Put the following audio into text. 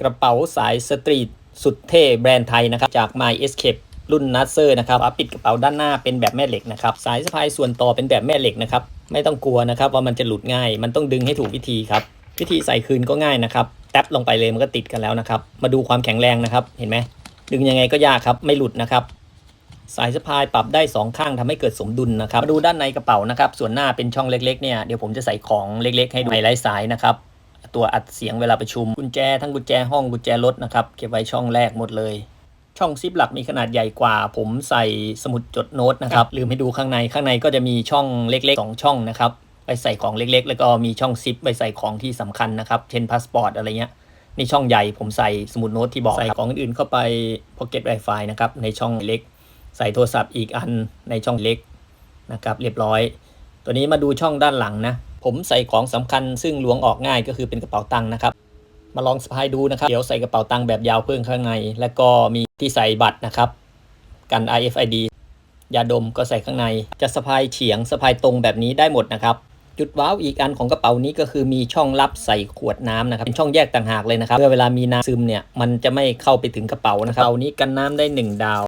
กระเป๋าสายสตรีทสุดเท่แบรนด์ไทยนะครับ จาก My Escape รุ่นนัสเซอร์นะครับฝาปิดกระเป๋าด้านหน้าเป็นแบบแม่เหล็กนะครับ สายสะพายส่วนต่อเป็นแบบแม่เหล็กนะครับ ไม่ต้องกลัวนะครับว่ามันจะหลุดง่าย มันต้องดึงให้ถูกวิธีครับ วิธีใส่คืนก็ง่ายนะครับแตบลงไปเลยมันก็ติดกันแล้วนะครับ มาดูความแข็งแรงนะครับ เห็นไหมดึงยังไงก็ยากครับ ไม่หลุดนะครับ สายสะพายปรับได้สองข้างทำให้เกิดสมดุลนะครับ มาดูด้านในกระเป๋านะครับ ส่วนหน้าเป็นช่องเล็กๆเนี่ย เดี๋ยวผมจะใส่ของเล็กๆ ให้ดูไฮไลท์สายนะครับ ตัวอัดเสียงเวลาประชุม กุญแจทั้งกุญแจห้องกุญแจรถนะครับเก็บไว้ช่องแรกหมดเลย ช่องซิปหลักมีขนาดใหญ่กว่า ผมใส่สมุดจดโน้ตนะครับลืมให้ดูข้างในข้างในก็จะมีช่องเล็กๆสองช่องนะครับไปใส่ของเล็กๆ แล้วก็มีช่องซิปไปใส่ของที่สำคัญนะครับเช่นพาสปอร์ตอะไรเงี้ยนี่ช่องใหญ่ผมใส่สมุดโน้ตที่บอกใส่ของอื่นเข้าไป Pocket Wi-Fi นะครับในช่องเล็ก ใส่โทรศัพท์อีกอันในช่องเล็กนะครับเรียบร้อย ตัวนี้มาดูช่องด้านหลังนะ ผมใส่ของสำคัญซึ่งหลวงออกง่ายก็คือเป็นกระเป๋าตังค์นะครับ มาลองสะพายดูนะครับ เดี๋ยวใส่กระเป๋าตังค์แบบยาวเพิ่งข้างใน แล้วก็มีที่ใส่บัตรนะครับ กัน RFID ยาดมก็ใส่ข้างใน จะสะพายเฉียงสะพายตรงแบบนี้ได้หมดนะครับ จุดว้าวอีกอันของกระเป๋านี้ก็คือมีช่องลับใส่ขวดน้ำนะครับ เป็นช่องแยกต่างหากเลยนะครับ เพื่อเวลามีน้ำซึมเนี่ยมันจะไม่เข้าไปถึงกระเป๋านะครับกระเป๋านี้กันน้ำได้ 1 ดาว